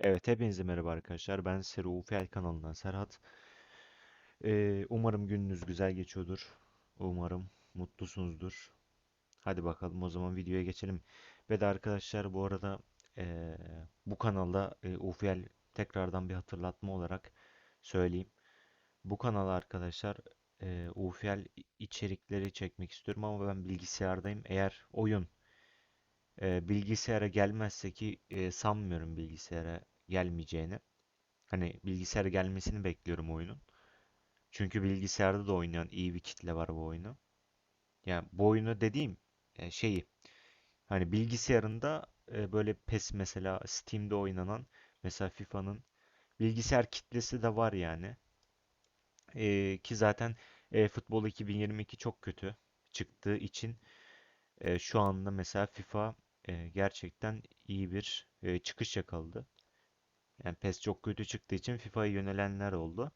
Evet, hepinize merhaba arkadaşlar. Ben Sero Ufel kanalından Serhat. Ee, umarım gününüz güzel geçiyordur. Umarım mutlusunuzdur. Hadi bakalım o zaman videoya geçelim. Ve de arkadaşlar bu arada ee, bu kanalda e, Ufel tekrardan bir hatırlatma olarak söyleyeyim. Bu kanala arkadaşlar e, Ufel içerikleri çekmek istiyorum ama ben bilgisayardayım. Eğer oyun e, bilgisayara gelmezse ki e, sanmıyorum bilgisayara gelmeyeceğini. Hani bilgisayara gelmesini bekliyorum oyunun. Çünkü bilgisayarda da oynayan iyi bir kitle var bu oyunu. Yani bu oyunu dediğim e, şeyi hani bilgisayarında e, böyle PES mesela Steam'de oynanan mesela FIFA'nın bilgisayar kitlesi de var yani. E, ki zaten e, Futbol 2022 çok kötü çıktığı için e, şu anda mesela FIFA e, gerçekten iyi bir e, çıkış yakaladı. Yani PES çok kötü çıktığı için FIFA'ya yönelenler oldu.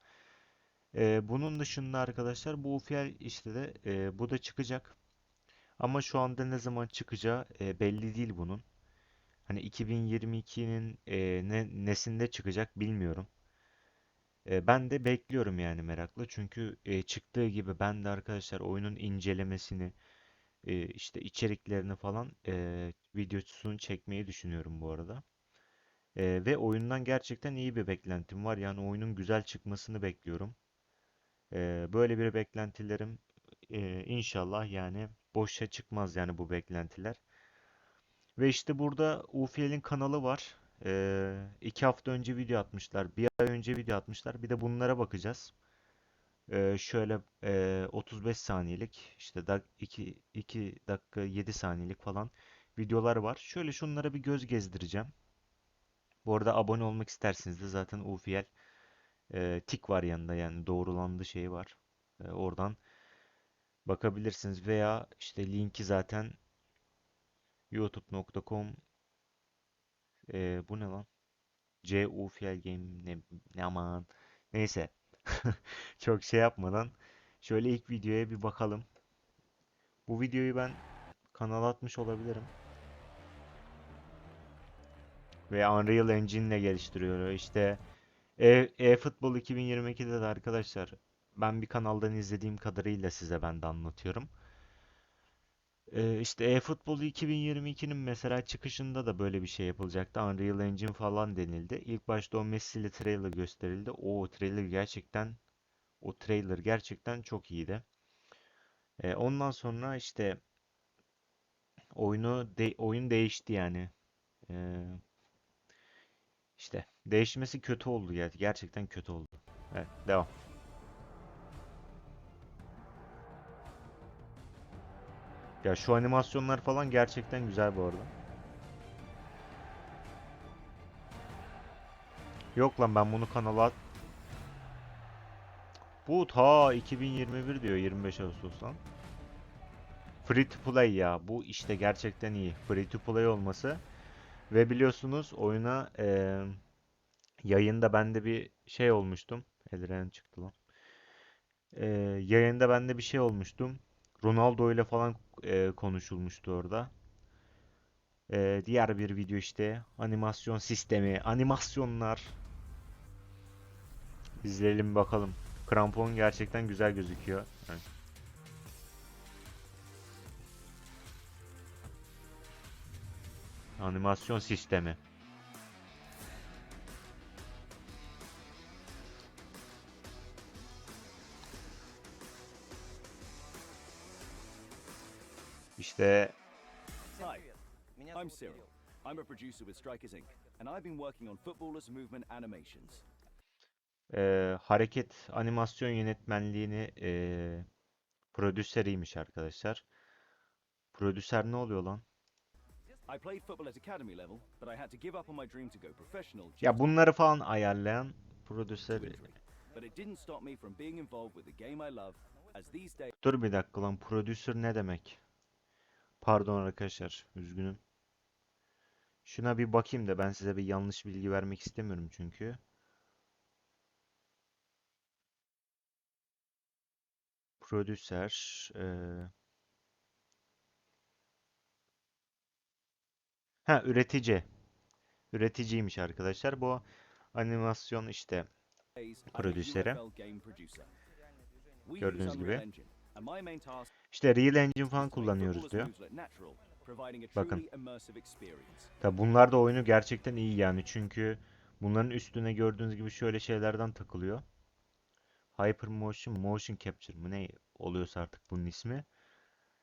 E, bunun dışında arkadaşlar bu UFL işte de e, bu da çıkacak. Ama şu anda ne zaman çıkacağı e, belli değil bunun. Hani 2022'nin e, ne, nesinde çıkacak bilmiyorum. E, ben de bekliyorum yani merakla. Çünkü e, çıktığı gibi ben de arkadaşlar oyunun incelemesini işte içeriklerini falan e, videosunu çekmeyi düşünüyorum bu arada. Ve oyundan gerçekten iyi bir beklentim var. Yani oyunun güzel çıkmasını bekliyorum. Böyle bir beklentilerim inşallah yani boşa çıkmaz yani bu beklentiler. Ve işte burada UFL'in kanalı var. E, iki hafta önce video atmışlar. Bir ay önce video atmışlar. Bir de bunlara bakacağız. Şöyle e, 35 saniyelik işte dak 2, 2 dakika 7 saniyelik falan videolar var. Şöyle şunlara bir göz gezdireceğim. Bu arada abone olmak isterseniz de zaten UFL tik var yanında yani doğrulandı şeyi var. Oradan bakabilirsiniz veya işte linki zaten youtube.com e, bu ne lan? CUFL Game ne, ne aman neyse Çok şey yapmadan şöyle ilk videoya bir bakalım. Bu videoyu ben kanala atmış olabilirim. Ve Unreal Engine ile geliştiriyor. İşte e, eFootball 2022'de de arkadaşlar ben bir kanaldan izlediğim kadarıyla size ben de anlatıyorum. Ee, işte eFootball 2022'nin mesela çıkışında da böyle bir şey yapılacaktı. Unreal Engine falan denildi. İlk başta o Messi'li trailer gösterildi. O trailer gerçekten o trailer gerçekten çok iyiydi. Ee, ondan sonra işte oyunu de, oyun değişti yani. Ee, işte değişmesi kötü oldu ya. Gerçekten kötü oldu. Evet, devam. Ya şu animasyonlar falan gerçekten güzel bu arada. Yok lan ben bunu kanala. Bu ta 2021 diyor 25 Ağustos'tan. Free to play ya. Bu işte gerçekten iyi. Free to play olması. Ve biliyorsunuz oyuna e, yayında bende bir şey olmuştum. Eldiren çıktı lan. E, yayında bende bir şey olmuştum. Ronaldo ile falan e, konuşulmuştu orada. E, diğer bir video işte animasyon sistemi, animasyonlar. İzleyelim bakalım. Krampon gerçekten güzel gözüküyor. Evet. Animasyon sistemi. İşte I'm Cyril. I'm a producer with Strikers Inc., and I've been working on Footballers Movement animations. e, hareket animasyon yönetmenliğini e, prodüseriymiş arkadaşlar. Prodüser ne oluyor lan? Ya bunları falan ayarlayan prodüser. Dur bir dakika lan prodüser ne demek? Pardon arkadaşlar üzgünüm. Şuna bir bakayım da ben size bir yanlış bilgi vermek istemiyorum çünkü. Prodüser eee Ha üretici. üreticiymiş arkadaşlar. Bu animasyon işte Prodüseri. Gördüğünüz gibi. İşte Real Engine falan kullanıyoruz diyor. Bakın. Tabi bunlar da oyunu gerçekten iyi yani çünkü bunların üstüne gördüğünüz gibi şöyle şeylerden takılıyor. Hypermotion, Motion Capture mı ne oluyorsa artık bunun ismi.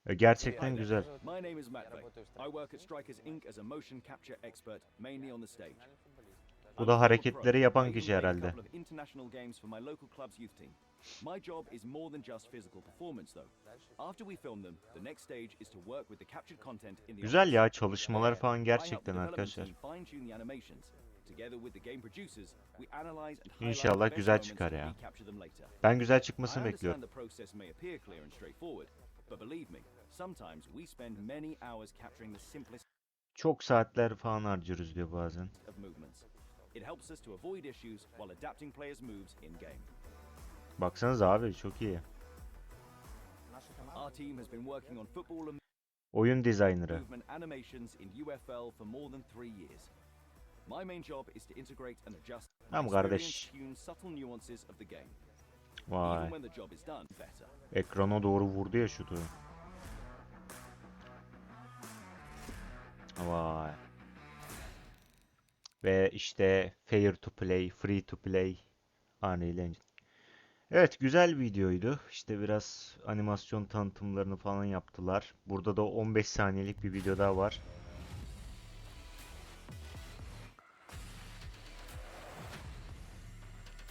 E, Gerçekten güzel. My name is Matt Bay. I work at Strikers Inc. as a motion capture expert, mainly on the stage. Bu da hareketleri yapan kişi herhalde. my job is more than just physical performance though. After we film them, the next stage is to work with the captured content in the Güzel ya çalışmalar falan gerçekten arkadaşlar. İnşallah güzel çıkar ya. Ben güzel çıkmasını bekliyorum. Çok saatler falan harcıyoruz diyor bazen. It helps us to avoid issues while adapting players' moves in game. Baksanıza abi çok iyi. Our team has been working on football and Oyun dizayneri. movement animations in UFL for more than three years. My main job is to integrate and adjust Tamam experience kardeş. tune subtle nuances of the game. Vay. Even when the job is done, better. Ekrana doğru vurdu ya şutu. Vay. Ve işte fair to play, free to play Unreal. Evet güzel videoydu. İşte biraz animasyon tanıtımlarını falan yaptılar. Burada da 15 saniyelik bir video daha var.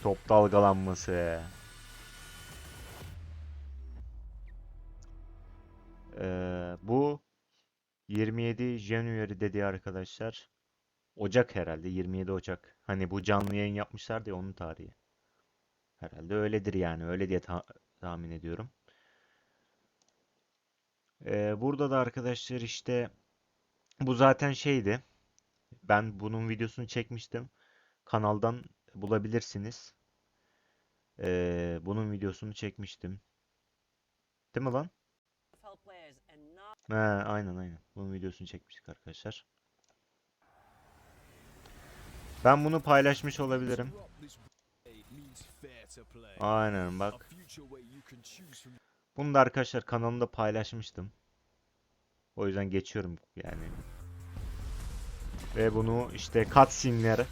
Top dalgalanması. Ee, bu 27 January dedi arkadaşlar. Ocak herhalde 27 Ocak. Hani bu canlı yayın yapmışlar ya onun tarihi. Herhalde öyledir yani öyle diye ta- tahmin ediyorum. Ee, burada da arkadaşlar işte bu zaten şeydi. Ben bunun videosunu çekmiştim. Kanaldan bulabilirsiniz. Ee, bunun videosunu çekmiştim. Değil mi lan? He, aynen aynen. Bunun videosunu çekmiştik arkadaşlar. Ben bunu paylaşmış olabilirim. Aynen bak. Bunu da arkadaşlar kanalımda paylaşmıştım. O yüzden geçiyorum yani. Ve bunu işte cutscene'ler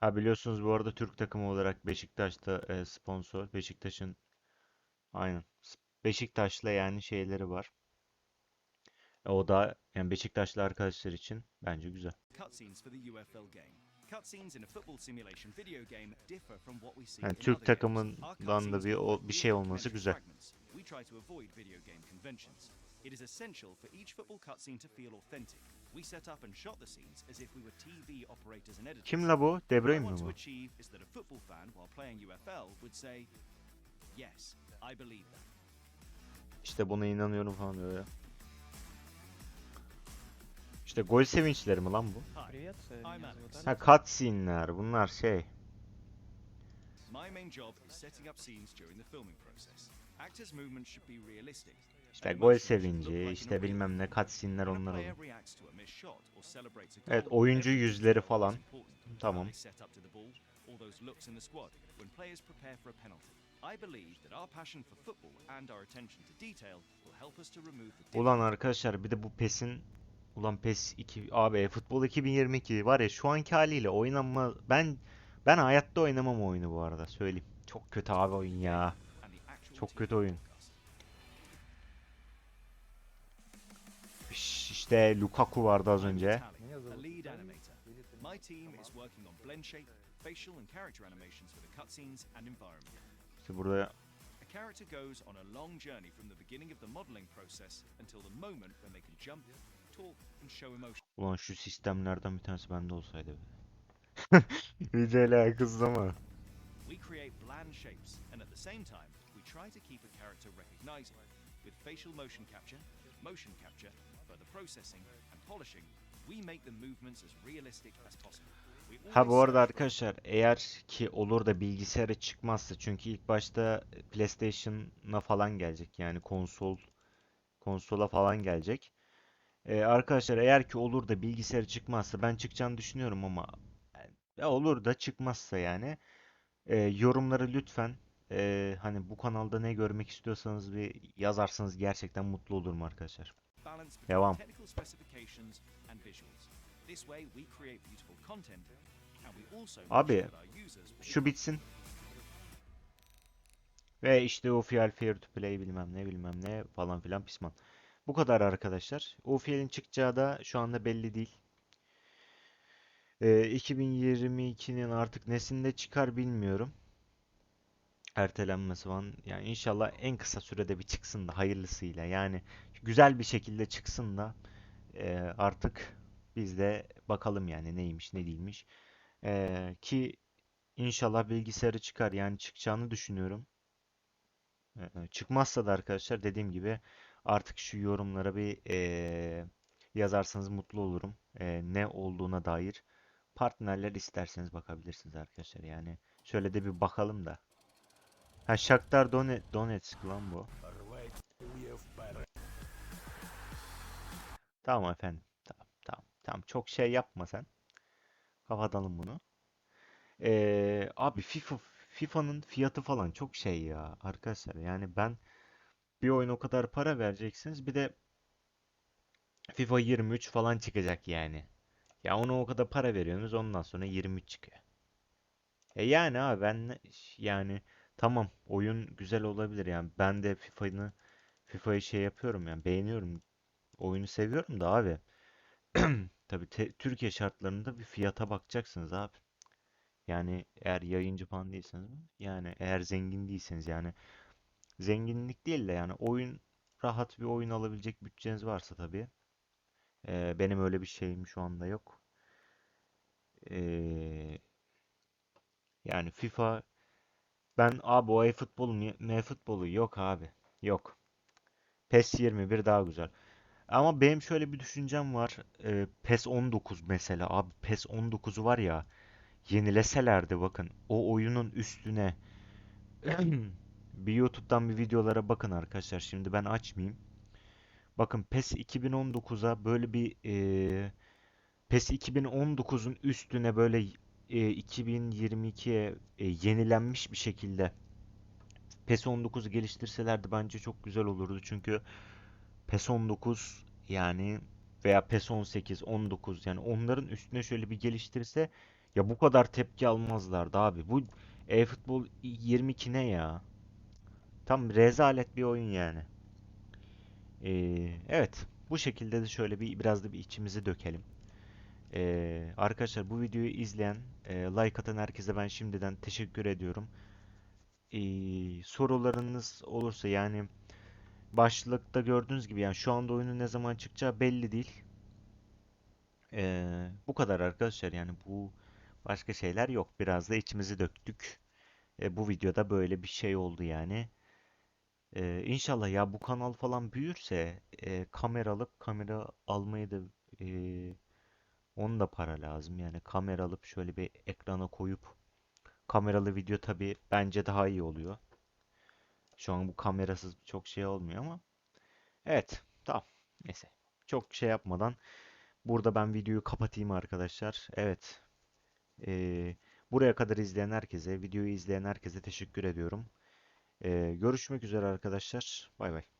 Ha biliyorsunuz bu arada Türk takımı olarak Beşiktaş'ta e, sponsor. Beşiktaş'ın aynen. Beşiktaş'la yani şeyleri var. E, o da yani Beşiktaşlı arkadaşlar için bence güzel. Yani Türk takımından da bir o bir şey olması güzel. fragments. We try to avoid video game conventions. It is essential for each football cutscene to feel authentic. We set up and shot the scenes as if we were TV operators and editors. Kim la bu? De What I Bruyne mi want to bu? achieve is that a football fan, while playing UFL, would say, "Yes, I believe that." İşte buna inanıyorum falan öyle. İşte gol sevinçleri mi lan bu? Hi, Привет, э, I'm меня зовут Alex. Ha Алекс. cutscene'ler bunlar şey. My main job is setting up scenes during the filming process. İşte gol sevinci, işte bilmem ne cutscene'ler onlar olur. Evet, oyuncu yüzleri falan. Tamam. Ulan arkadaşlar bir de bu PES'in ulan PES 2 abi futbol 2022 var ya şu anki haliyle oynanma ben ben hayatta oynamam oyunu bu arada söyleyeyim. Çok kötü abi oyun ya. Çok kötü oyun. İşte Lukaku vardı az önce. İşte burada character goes on a long journey from the beginning of the modeling process until the moment when they can jump, talk and show emotion. Ulan şu sistemlerden bir tanesi bende olsaydı be. Rica ile? We create bland shapes and at the same time try to keep a character recognizable. With facial motion capture, motion capture, further processing, and polishing, we make the movements as realistic as possible. Ha bu arada arkadaşlar eğer ki olur da bilgisayara çıkmazsa çünkü ilk başta PlayStation'a falan gelecek yani konsol konsola falan gelecek. Ee, arkadaşlar eğer ki olur da bilgisayara çıkmazsa ben çıkacağını düşünüyorum ama ya olur da çıkmazsa yani e, yorumları lütfen e, hani bu kanalda ne görmek istiyorsanız bir yazarsanız gerçekten mutlu olurum arkadaşlar. Devam. Abi, Şu bitsin. Ve işte Ufiel Fair to Play bilmem ne bilmem ne falan filan pisman. Bu kadar arkadaşlar. Ufiel'in çıkacağı da şu anda belli değil. Ee, 2022'nin artık nesinde çıkar bilmiyorum. Ertelenmesi falan. Yani inşallah en kısa sürede bir çıksın da hayırlısıyla. Yani güzel bir şekilde çıksın da e, artık biz de bakalım yani neymiş ne değilmiş. Ee, ki İnşallah bilgisayarı çıkar. Yani çıkacağını düşünüyorum. Ee, Çıkmazsa da arkadaşlar dediğim gibi artık şu yorumlara bir eee, yazarsanız mutlu olurum. Eee, ne olduğuna dair partnerler isterseniz bakabilirsiniz arkadaşlar. Yani şöyle de bir bakalım da. Ha Shakhtar Done Donetsk lan bu. Tamam efendim. Tamam tamam tamam. Çok şey yapma sen. Kapatalım bunu. Ee, abi FIFA FIFA'nın fiyatı falan çok şey ya arkadaşlar. Yani ben bir oyun o kadar para vereceksiniz. Bir de FIFA 23 falan çıkacak yani. Ya ona o kadar para veriyorsunuz ondan sonra 23 çıkıyor. E yani abi ben yani tamam oyun güzel olabilir yani ben de FIFA'nı FIFA'yı şey yapıyorum yani beğeniyorum. Oyunu seviyorum da abi. Tabii te- Türkiye şartlarında bir fiyata bakacaksınız abi. Yani eğer yayıncı falan değilseniz yani eğer zengin değilseniz yani zenginlik değil de yani oyun rahat bir oyun alabilecek bütçeniz varsa tabii. Ee, benim öyle bir şeyim şu anda yok. Ee, yani FIFA ben abi o e-futbol mu m-futbolu yok abi. Yok. PES 21 daha güzel. Ama benim şöyle bir düşüncem var. Ee, PES 19 mesela abi PES 19'u var ya yenileselerdi bakın o oyunun üstüne bir YouTube'dan bir videolara bakın arkadaşlar. Şimdi ben açmayayım. Bakın PES 2019'a böyle bir e, PES 2019'un üstüne böyle e, 2022'ye e, yenilenmiş bir şekilde PES 19'u geliştirselerdi bence çok güzel olurdu. Çünkü PES 19 yani veya PES 18, 19 yani onların üstüne şöyle bir geliştirse ya bu kadar tepki almazlardı abi. Bu e-futbol 22 ne ya? Tam rezalet bir oyun yani. Ee, evet. Bu şekilde de şöyle bir biraz da bir içimizi dökelim. Ee, arkadaşlar bu videoyu izleyen, e, like atan herkese ben şimdiden teşekkür ediyorum. Ee, sorularınız olursa yani başlıkta gördüğünüz gibi yani şu anda oyunun ne zaman çıkacağı belli değil. Ee, bu kadar arkadaşlar yani bu başka şeyler yok. Biraz da içimizi döktük. E, bu videoda böyle bir şey oldu yani. Ee, inşallah ya bu kanal falan büyürse e, kamera alıp kamera almayı da e, onun da para lazım. Yani kamera alıp şöyle bir ekrana koyup kameralı video tabii bence daha iyi oluyor. Şu an bu kamerasız çok şey olmuyor ama evet tamam neyse çok şey yapmadan burada ben videoyu kapatayım arkadaşlar. Evet e, buraya kadar izleyen herkese videoyu izleyen herkese teşekkür ediyorum. Ee, görüşmek üzere arkadaşlar. Bay bay.